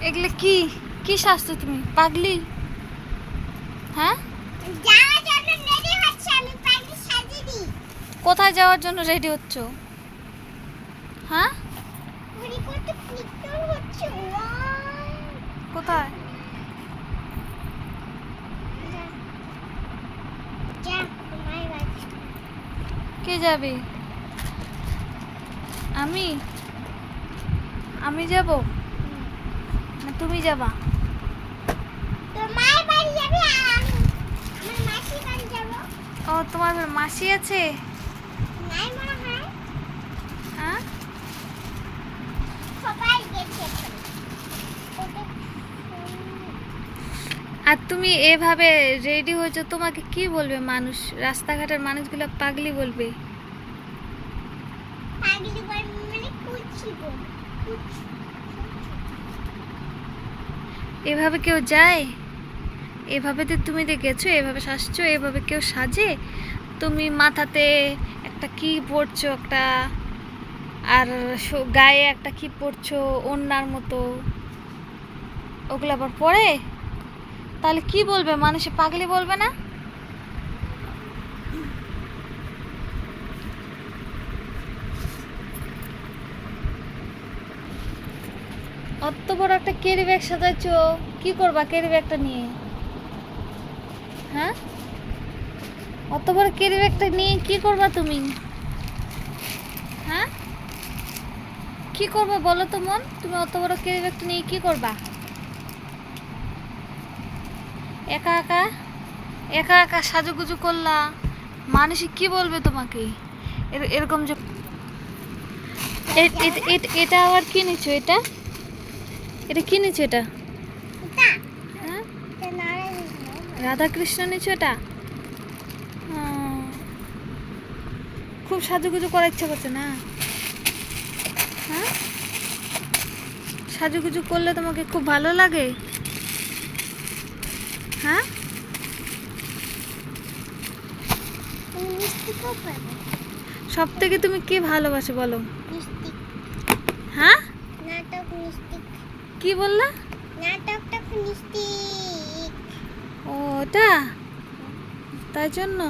এগুলো কি? কি শাস্তি তুমি? পাগলি? হ্যাঁ? কোথায় যাওয়ার জন্য রেডি হচ্ছ? হ্যাঁ? কোথায়? কে যাবে? আমি? আমি যাব? না তুমি যাবা। ও তোমার মাসি আছে? হয়। আর তুমি এভাবে রেডি হয়েছো তোমাকে কি বলবে মানুষ? রাস্তাঘাটের মানুষগুলো পাগলি বলবে। পাগলি বল মানে কুচি কুচি। এভাবে কেউ যায়? এভাবে তো তুমি গেছো এভাবে সাজছো, এভাবে কেউ সাজে? তুমি মাথাতে একটা কি পরছো, একটা আর গায়ে একটা কি পরছো অন্যার মতো। ওগুলো আবার পরে? তাহলে কি বলবে? মানুষে পাগলি বলবে না? অত বড় একটা ক্যারি ব্যাগ সাজাইছো। কি করবা ক্যারি ব্যাগটা নিয়ে? হ্যাঁ? অত বড় ক্যারি ব্যাগটা নিয়ে কি করবা তুমি? হ্যাঁ? কি করবা বলো তো মন? তুমি অত বড় ক্যারি ব্যাগটা নিয়ে কি করবা? একা একা? একা একা সাজুগুজু করলা? মানুষে কি বলবে তোমাকে? এর- এরকম যে এটা আবার কি নিচ্ছ এটা? এটা কি নিচ্ছ এটা? হ্যাঁ? এটা নারায়ণ রাধা কৃষ্ণ নিচ্ছ এটা। খুব সাজুগুজু করার ইচ্ছা করছে না? হ্যাঁ? সাজুগুজু করলে তোমাকে খুব ভালো লাগে? হ্যাঁ? সব থেকে তুমি কি ভালোবাসো বলো? হ্যাঁ? নাটক মিষ্টি কি বললা? নাটকটা মিষ্টি। ও ওটা তাই জন্য?